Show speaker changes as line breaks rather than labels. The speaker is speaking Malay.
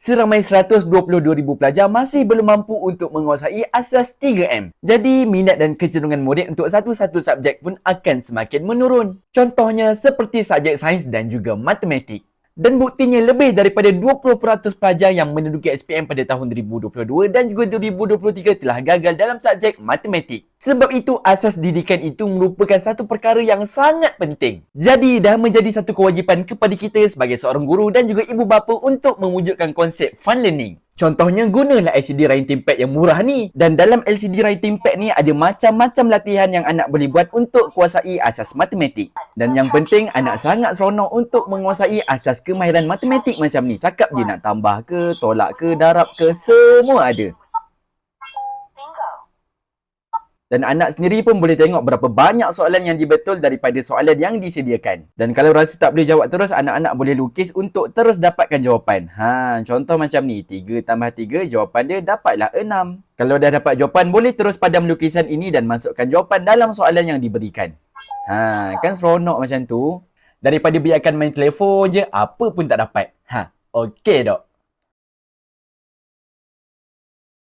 Seramai 122,000 pelajar masih belum mampu untuk menguasai asas 3M. Jadi, minat dan kecenderungan murid untuk satu-satu subjek pun akan semakin menurun. Contohnya seperti subjek sains dan juga matematik. Dan buktinya lebih daripada 20% pelajar yang menduduki SPM pada tahun 2022 dan juga 2023 telah gagal dalam subjek matematik. Sebab itu asas didikan itu merupakan satu perkara yang sangat penting. Jadi dah menjadi satu kewajipan kepada kita sebagai seorang guru dan juga ibu bapa untuk mewujudkan konsep fun learning. Contohnya gunalah LCD writing pad yang murah ni. Dan dalam LCD writing pad ni ada macam-macam latihan yang anak boleh buat untuk kuasai asas matematik. Dan yang penting anak sangat seronok untuk menguasai asas kemahiran matematik macam ni. Cakap dia nak tambah ke, tolak ke, darab ke, semua ada. Dan anak sendiri pun boleh tengok berapa banyak soalan yang dibetul daripada soalan yang disediakan. Dan kalau rasa tak boleh jawab terus, anak-anak boleh lukis untuk terus dapatkan jawapan. Ha, contoh macam ni, 3 tambah 3, jawapan dia dapatlah 6. Kalau dah dapat jawapan, boleh terus padam lukisan ini dan masukkan jawapan dalam soalan yang diberikan. Ha, kan seronok macam tu. Daripada biarkan main telefon je, apa pun tak dapat. Ha, okey dok.